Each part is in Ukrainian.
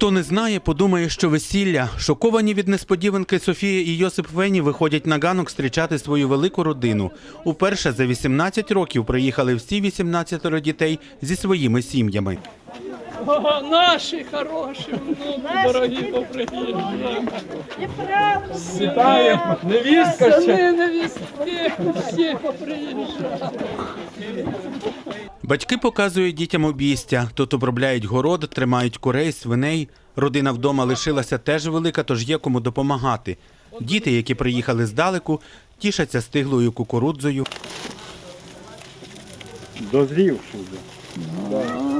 Хто не знає, подумає, що весілля. Шоковані від несподіванки Софія і Йосип Вені виходять на ганок зустрічати свою велику родину. Уперше за 18 років приїхали всі 18 дітей зі своїми сім'ями. О, наші хороші, внуки, дорогі поприїжджали. Вітаємо! Невістка ще! Сини, невістки, всі поприїжджали. Батьки показують дітям обійстя. Тут обробляють город, тримають курей, свиней. Родина вдома лишилася теж велика, тож є кому допомагати. Діти, які приїхали здалеку, тішаться стиглою кукурудзою.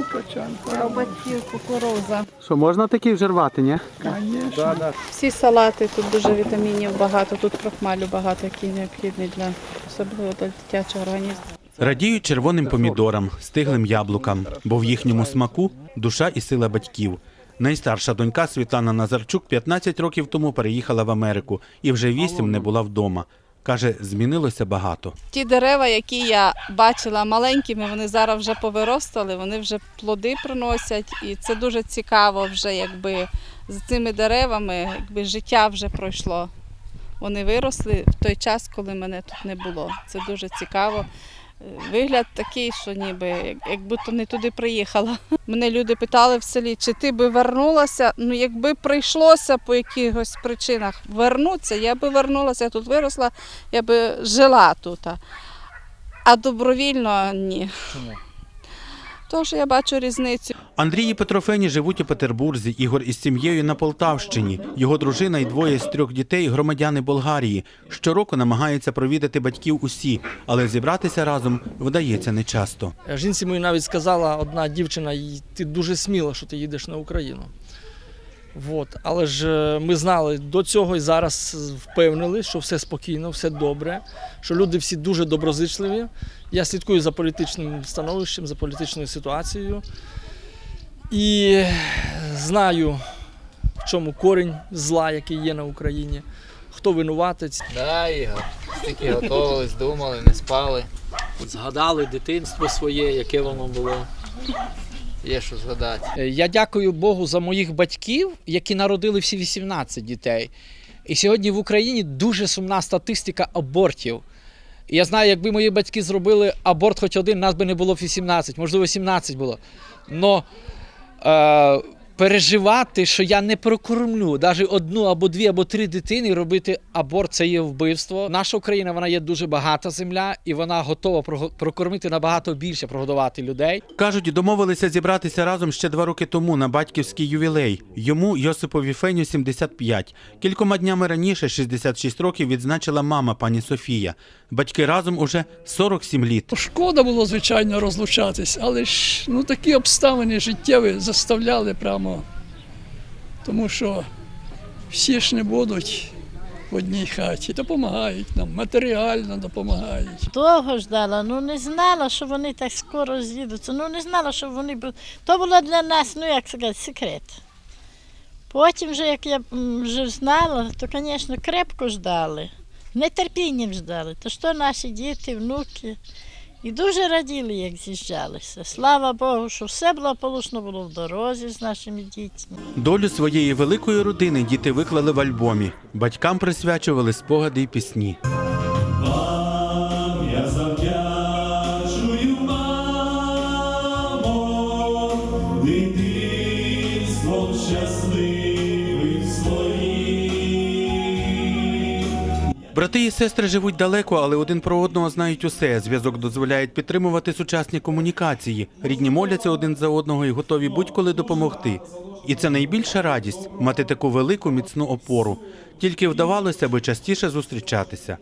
Дозрівши вже. Батьків кукуруза. Що можна такі вже рвати, ні? Да, да. Всі салати, тут дуже вітамінів багато, тут крохмалю багато, який необхідний для особливо для дитячого організму. Радіють червоним помідорам, стиглим яблукам, бо в їхньому смаку душа і сила батьків. Найстарша донька Світлана Назарчук 15 років тому переїхала в Америку і вже 8 не була вдома. Каже, змінилося багато. Ті дерева, які я бачила маленькими, вони зараз вже повиростали, вони вже плоди приносять, і це дуже цікаво вже, якби з цими деревами, якби життя вже пройшло. Вони виросли в той час, коли мене тут не було. Це дуже цікаво. Вигляд такий, що ніби якби як будто не туди приїхала. Мене люди питали в селі, чи ти би вернулася. Ну, якби прийшлося по якихось причинах вернутися, я би вернулася, я тут виросла, я би жила тут. А добровільно ні. Чому? Що я бачу різницю. Андрій і Петрофені живуть у Петербурзі. Ігор із сім'єю на Полтавщині. Його дружина і двоє з трьох дітей громадяни Болгарії. Щороку намагаються провідати батьків усі, але зібратися разом вдається нечасто. Жінці мої навіть сказала одна дівчина, «Й- ти дуже сміла, що ти їдеш на Україну. Вот. Але ж е, ми знали до цього і зараз впевнили, що все спокійно, все добре, що люди всі дуже доброзичливі. Я слідкую за політичним становищем, за політичною ситуацією. І знаю, в чому корінь зла, який є на Україні, хто винуватець. Да, Ігор. Стільки готувались, думали, не спали. Згадали дитинство своє, яке воно було. Є що згадати. Е, Я дякую Богу за моїх батьків, які народили всі 18 дітей. І сьогодні в Україні дуже сумна статистика абортів. Я знаю, якби мої батьки зробили аборт хоч один, нас би не було 18, можливо, 17 було. Но е, переживати, що я не прокормлю навіть одну або дві, або три дитини, робити аборт це є вбивство. Наша Україна вона є дуже багата земля, і вона готова прокормити набагато більше, прогодувати людей. Кажуть, домовилися зібратися разом ще два роки тому на батьківський ювілей. Йому Йосипові Феню 75. Кількома днями раніше, 66 років, відзначила мама пані Софія. Батьки разом уже 47 літ. Шкода було, звичайно, розлучатись, але ж ну, такі обставини життєві заставляли прямо. Тому що всі ж не будуть в одній хаті. Допомагають нам, матеріально допомагають. Довго ждала, ну не знала, що вони так скоро з'їдуться. Ну не знала, що вони будуть. То було для нас, ну як сказати, секрет. Потім, вже, як я вже знала, то, звісно, крепко ждали, нетерпінням ждали. То що наші діти, внуки. І дуже раділи, як з'їжджалися. Слава Богу, що все благополучно було в дорозі з нашими дітьми. Долю своєї великої родини діти виклали в альбомі. Батькам присвячували спогади й пісні. Я завдячую, мамо, дитинством щасливим Брати і сестри живуть далеко, але один про одного знають усе. Зв'язок дозволяє підтримувати сучасні комунікації. Рідні моляться один за одного і готові будь-коли допомогти. І це найбільша радість мати таку велику міцну опору. Тільки вдавалося би частіше зустрічатися.